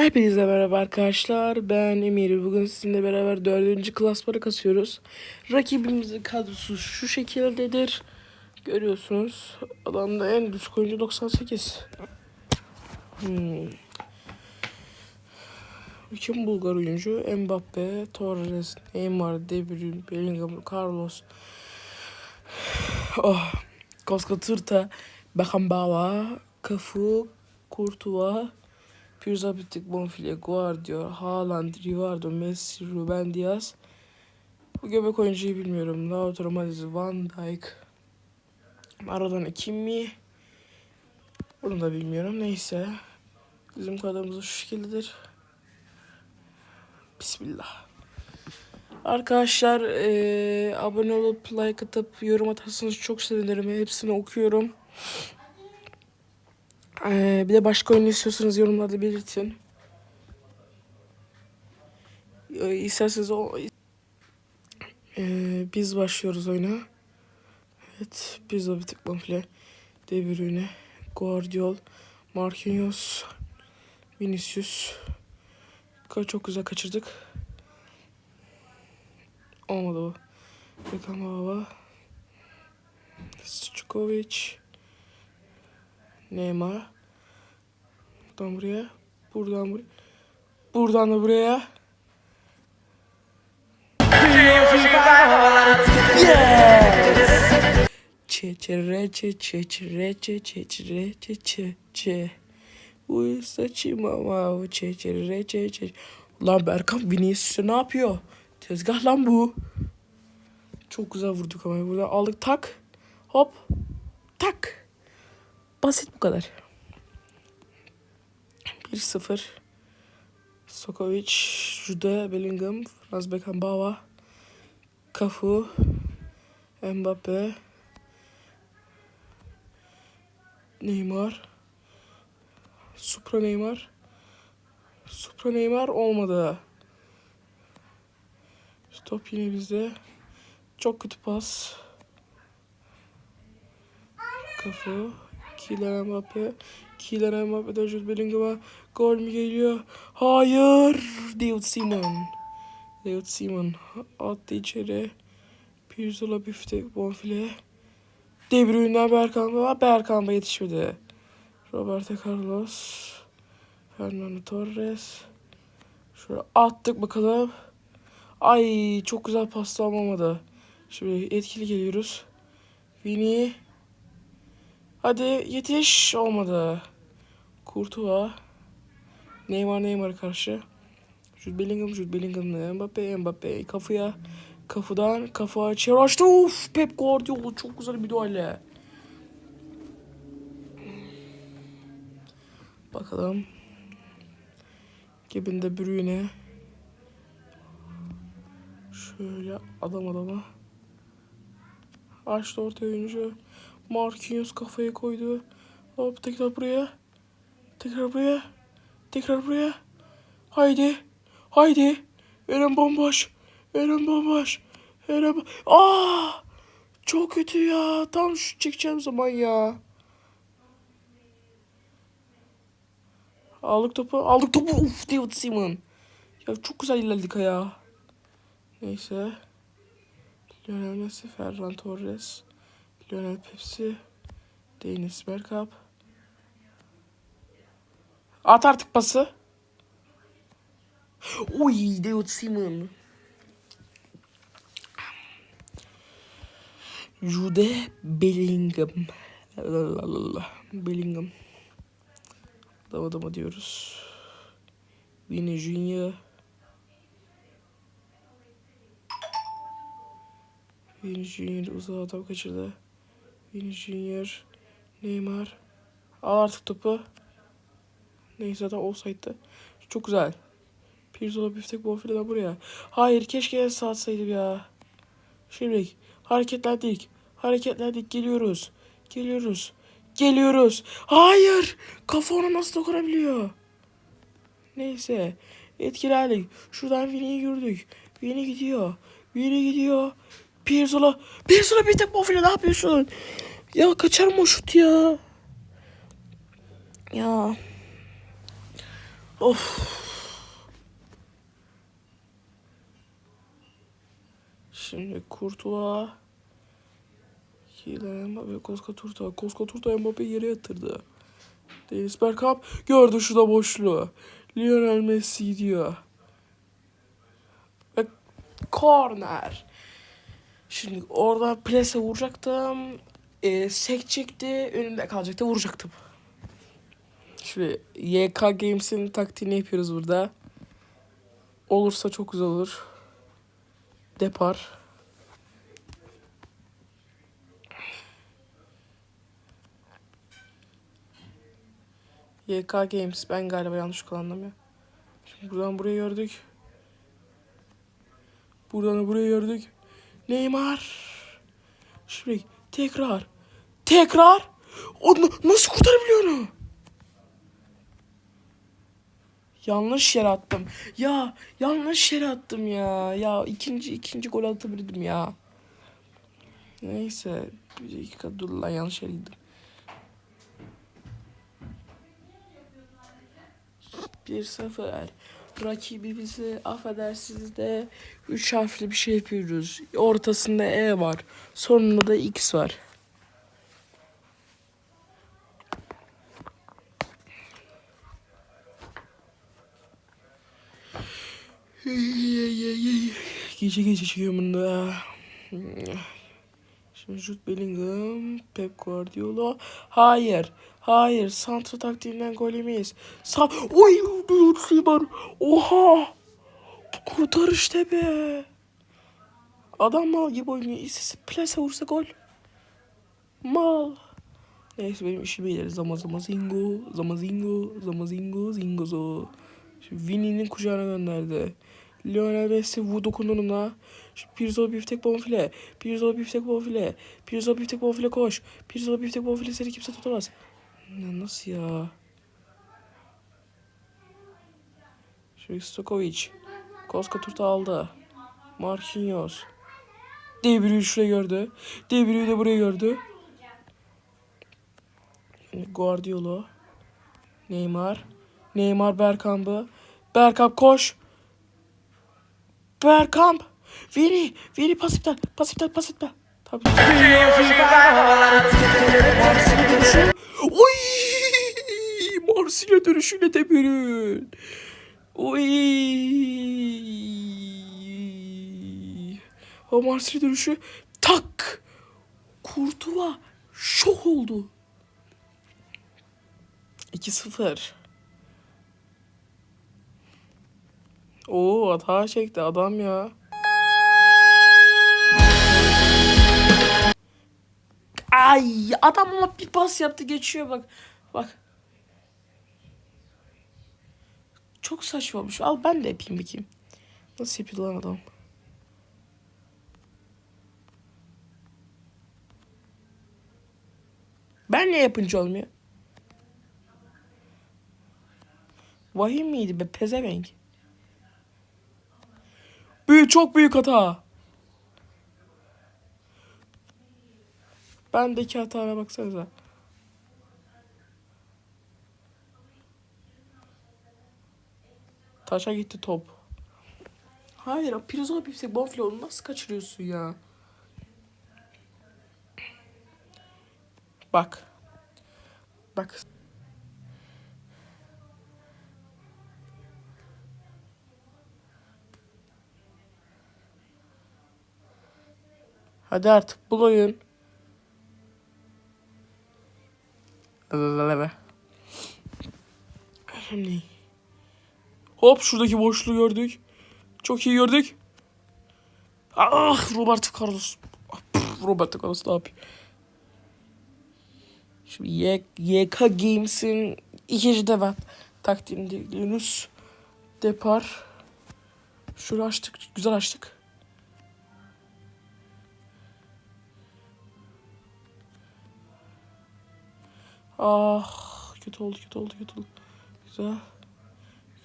Hepinize merhaba arkadaşlar. Ben Emir. Bugün sizinle beraber dördüncü klasmanı kasıyoruz. Rakibimizin kadrosu şu şekildedir. Görüyorsunuz. Adamda en düşük oyuncu 98. Hmm. Kim Bulgar oyuncu? Mbappe, Torres, Neymar, De Bruyne, Bellingham, Carlos. Oh. Koska Tırta, Beckenbauer, Cafu, Courtois, Pirza Bitik, Bonfile, Guardia, Haaland, Rivaldo, Messi, Ruben Diaz. Bu göbek oyuncuyu bilmiyorum. Lautaro Martinez, Van Dijk. Maradona kim mi? Onu da bilmiyorum. Neyse. Bizim kadromuz şu şekildedir. Bismillah. Arkadaşlar eee, abone olup like atıp yorum atarsanız çok sevinirim. Hepsini okuyorum. Eee, bir de başka oyun istiyorsanız yorumlarda belirtin. Eee, İsterseniz o Eee, biz başlıyoruz oyuna. Evet, biz de bir tık bonfile. De Bruyne, Guardiol, Marquinhos, Vinicius. Çok güzel kaçırdık. Olmadı bu. Beckenbauer, Stokovic, Neymar. Buradan buraya, buradan buraya, buradan da buraya. Çeçereçe çeçereçe çeçereçe çe çe. Uy saçım ama çeçereçe çe. Lan Berkan Vinicius ne yapıyor? Tezgah lan bu. Çok güzel vurduk ama burada aldık tak. Hop. Tak. Basit bu kadar. 1-0. Sokovic, Jude Bellingham, Franz Beckenbauer, Cafu, Mbappe, Neymar, Supra Neymar, Supra Neymar olmadı. Top yine bizde. Çok kötü pas. Cafu, Kylian Mbappe, Kylian Mbappe'den Jude Bellingham'a gol mü geliyor? Hayır! David Simon. David Simon attı içeri. Pirzola biftek bonfile. De Bruyne'den Berkan Baba. Berkan Baba yetişmedi. Roberto Carlos. Fernando Torres. Şöyle attık bakalım. Ay çok güzel paslam olmadı. Şimdi etkili geliyoruz. Vini. Hadi yetiş. Olmadı. Courtois. Neymar Neymar'a karşı. Jude Bellingham, Jude Bellingham, Mbappe, Mbappe kafaya. Kafadan kafa açtı. Of Pep Guardiola çok güzel bir müdahale. Bakalım. Gebinde Bruyne. Şöyle adam adama. Açtı orta oyuncu. Marquinhos kafayı koydu. Hop tekrar buraya. Tekrar buraya. Tekrar buraya. Haydi. Haydi. Eren bomboş. Eren bomboş. Eren bo- Aa! Çok kötü ya. Tam şu çekeceğim zaman ya. Aldık topu. Aldık topu. Uf David Simon. Ya çok güzel ilerledik ya. Neyse. Lionel Messi, Ferran Torres, Lionel Pepsi, Dennis Bergkamp. At artık pası. Uy, David Simon. Jude Bellingham. Lalalala. Bellingham. Adam adama diyoruz. Vini Junior. Vini Junior uzağa adam kaçırdı. Vini Junior. Neymar. Al artık topu. Neyse zaten offside'da. Çok güzel. Pirzola biftek bonfileden buraya. Hayır keşke sağ atsaydım ya. Şimdi hareketlendik. Hareketlendik. Geliyoruz. Geliyoruz. Geliyoruz. Hayır. Kafa ona nasıl dokunabiliyor? Neyse. Etkilendik. Şuradan Vini'yi gördük. Vini gidiyor. Vini gidiyor. Pirzola. Pirzola bir tek bonfile ne yapıyorsun? Ya kaçar mı o şut ya? Ya. Of. Şimdi Kurtuğa. Kylian Mbappe, Koska Turta. Koska Turta Mbappe'yi yere yatırdı. Deniz Bergkamp gördü şurada boşluğu. Lionel Messi diyor. Ve corner. Şimdi orada plase vuracaktım. E, sekecekti. Önümde kalacaktı. Vuracaktım. Şimdi YK Games'in taktiğini yapıyoruz burada. Olursa çok güzel olur. Depar. YK Games. Ben galiba yanlış kullandım ya. Şimdi buradan buraya gördük. Buradan buraya gördük. Neymar. Şimdi tekrar. Tekrar. O na- nasıl kurtarabiliyor onu? Yanlış yere attım. Ya yanlış yere attım ya. Ya ikinci ikinci gol atabilirdim ya. Neyse. Bir dakika dur lan yanlış yere gittim. Bir sıfır. Rakibimizi affedersiniz de üç harfli bir şey yapıyoruz. Ortasında E var. Sonunda da X var. Gece gece çıkıyorum bunda. Jude Bellingham, Pep Guardiola. Hayır. Hayır. Santra taktiğinden gol yemeyiz. Sa Oy! Simon. Oha! Kurtar işte be. Adam mal gibi oynuyor. İstese plase vursa gol. Mal. Neyse benim işim iyidir. Zama zama zingo. Zama zingo. Zama zingo. Zingozo. Şimdi Vini'nin kucağına gönderdi. Lionel Messi vurdu dokunduğuna. Pirzo biftek bonfile. Pirzo biftek bonfile. Pirzo biftek bonfile koş. Pirzo biftek bonfile seni kimse tutamaz. Ya nasıl ya? Şimdi Stokovic. Koska turta aldı. Marquinhos. De Bruyne şuraya gördü. De Bruyne de buraya gördü. Guardiola. Neymar. Neymar Bergkamp'ı. Bergkamp koş. Bergkamp. Vini. Vini pas iptal. Pas iptal. Pas iptal. Tabii. Oy! Marsilya dönüşüyle de bürün. Oy! O Marsilya dönüşü tak. Kurtuva şok oldu. 2-0. Oo hata çekti adam ya. Ay adam ama bir pas yaptı geçiyor bak. Bak. Çok saçma olmuş. Al ben de yapayım bakayım. Nasıl yapıyor lan adam? Ben ne yapınca olmuyor? Vahim miydi be pezevenk? Büyük çok büyük hata. Bendeki hataya baksanıza. Taşa gitti top. Hayır, Pirzola Pipsek bonfile onu nasıl kaçırıyorsun ya? Bak. Bak. Hadi artık bul oyun. Şimdi. Hop şuradaki boşluğu gördük. Çok iyi gördük. Ah Roberto Carlos. Pff, Roberto Carlos ne yapıyor? Şimdi Y- YK Games'in ikinci devam taktiğini bekliyoruz. Depar. Şöyle açtık. Güzel açtık. Ah kötü oldu kötü oldu kötü oldu. Güzel.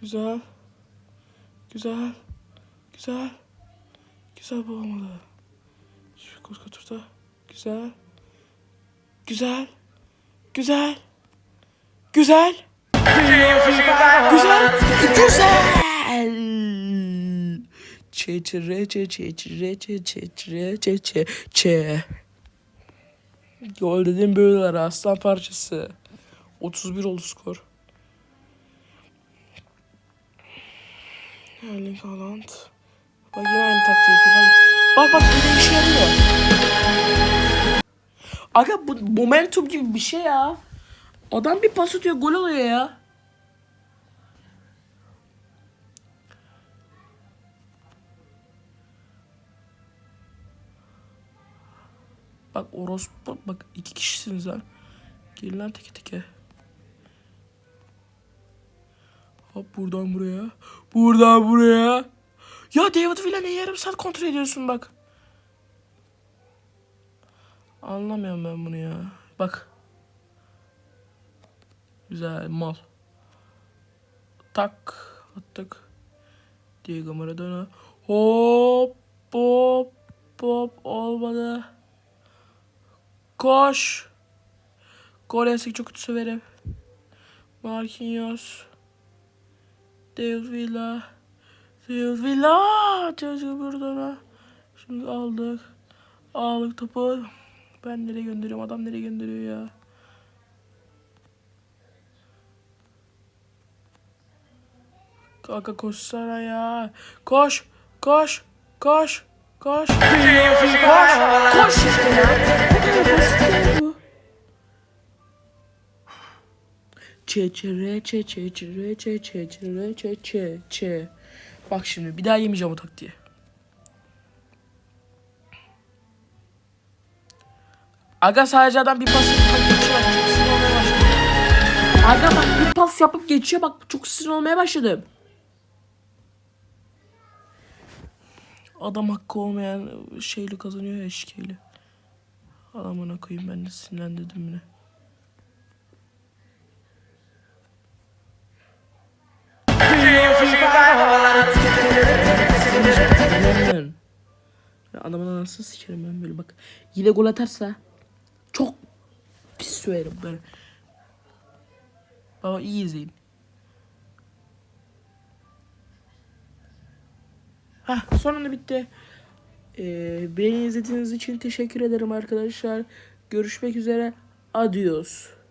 Güzel. Güzel. Güzel. Güzel babamalı. Şu koş otur. Güzel. Güzel. Güzel. Güzel. Güzel. Güzel. Güzel. Çe çe çe çe çe. Gol dedim böyleler aslan parçası. 31 oldu skor. Erling Haaland. Bak yine aynı taktiği yapıyor. Bak bak, böyle işe yarıyor. Aga bu momentum gibi bir şey ya. Adam bir pas atıyor gol oluyor ya. Bak orospu bak iki kişisiniz lan. Gelin lan teke teke. Hop buradan buraya. Buradan buraya. Ya David Villa ne yarım saat kontrol ediyorsun bak. Anlamıyorum ben bunu ya. Bak. Güzel mal. Tak. Attık. Diego Maradona. Hop. Hop. Hop. Olmadı. Koş. Gol yesek çok kötü severim. Marquinhos. David Villa. David Villa. Çocuğu burada. Şimdi aldık. Aldık topu. Ben nereye gönderiyorum? Adam nereye gönderiyor ya? Kanka koşsana ya. Koş. Koş. Koş. Koş. Koş. Koş işte ya. Bu kadar basit ya bu. Çe çe re çe çe. Bak şimdi bir daha yemeyeceğim o taktiği. Aga sadece adam bir pas yapıp geçiyor. Çok sinir olmaya başladım. Aga bak bir pas yapıp geçiyor bak çok sinir olmaya başladım. Adam hakkı olmayan şeyle kazanıyor ya eşkeğiyle. Adamına koyayım ben de sinirlendirdim yine. Adamın anasını sikerim ben böyle bak. Yine gol atarsa çok pis söylerim böyle. Baba iyi izleyin. Hah sonunda bitti. Ee, beni izlediğiniz için teşekkür ederim arkadaşlar. Görüşmek üzere. Adios.